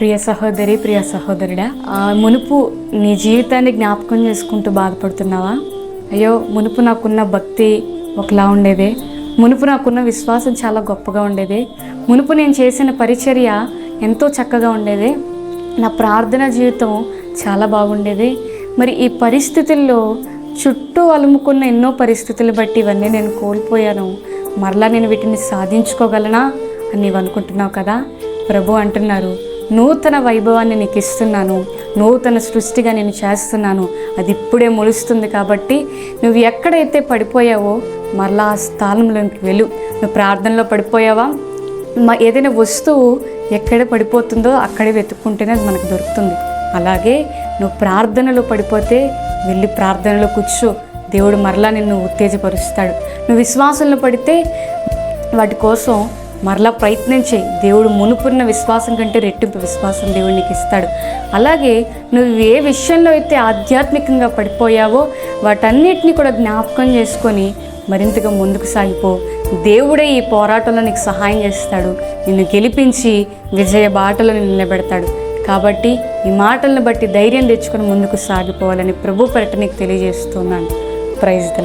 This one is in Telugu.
ప్రియ సహోదరి ప్రియ సహోదరుడా మునుపు నీ జీవితాన్ని జ్ఞాపకం చేసుకుంటూ బాధపడుతున్నావా? అయ్యో మునుపు నాకున్న భక్తి ఒకలా ఉండేదే. మునుపు నాకున్న విశ్వాసం చాలా గొప్పగా ఉండేది. మునుపు నేను చేసిన పరిచర్య ఎంతో చక్కగా ఉండేది. నా ప్రార్థన జీవితం చాలా బాగుండేది. మరి ఈ పరిస్థితుల్లో చుట్టూ అలుముకున్న ఎన్నో పరిస్థితులు బట్టి ఇవన్నీ నేను కోల్పోయాను. మరలా నేను వీటిని సాధించుకోగలనా అని నీవు అనుకుంటున్నావు కదా? ప్రభు అంటున్నారు. నూతన వైభవాన్ని నీకు ఇస్తున్నాను. నూతన సృష్టిగా నేను చేస్తున్నాను. అది ఇప్పుడే మొలుస్తుంది కాబట్టి నువ్వు ఎక్కడైతే పడిపోయావో మరలా ఆ స్థానంలోకి వెళ్ళు. నువ్వు ప్రార్థనలో పడిపోయావా? మా ఏదైనా వస్తువు ఎక్కడ పడిపోతుందో అక్కడే వెతుక్కుంటేనే అది మనకు దొరుకుతుంది. అలాగే నువ్వు ప్రార్థనలో పడిపోతే వెళ్ళి ప్రార్థనలో కూర్చో. దేవుడు మరలా నిన్ను ఉత్తేజపరుస్తాడు. నువ్వు విశ్వాసంలో పడితే వాటి కోసం మరలా ప్రయత్నం చేయి దేవుడు మునుపున్న విశ్వాసం కంటే రెట్టింపు విశ్వాసం దేవుడు నీకు ఇస్తాడు. అలాగే నువ్వు ఏ విషయంలో అయితే ఆధ్యాత్మికంగా పడిపోయావో వాటన్నిటిని కూడా జ్ఞాపకం చేసుకొని మరింతగా ముందుకు సాగిపో. దేవుడే ఈ పోరాటంలో నీకు సహాయం చేస్తాడు. నిన్ను గెలిపించి విజయ బాటలో నిన్ను నిలబెడతాడు. కాబట్టి ఈ మాటలను బట్టి ధైర్యం తెచ్చుకొని ముందుకు సాగిపోవాలని ప్రభు ప్రకటనకు తెలియజేస్తున్నాను. Praise the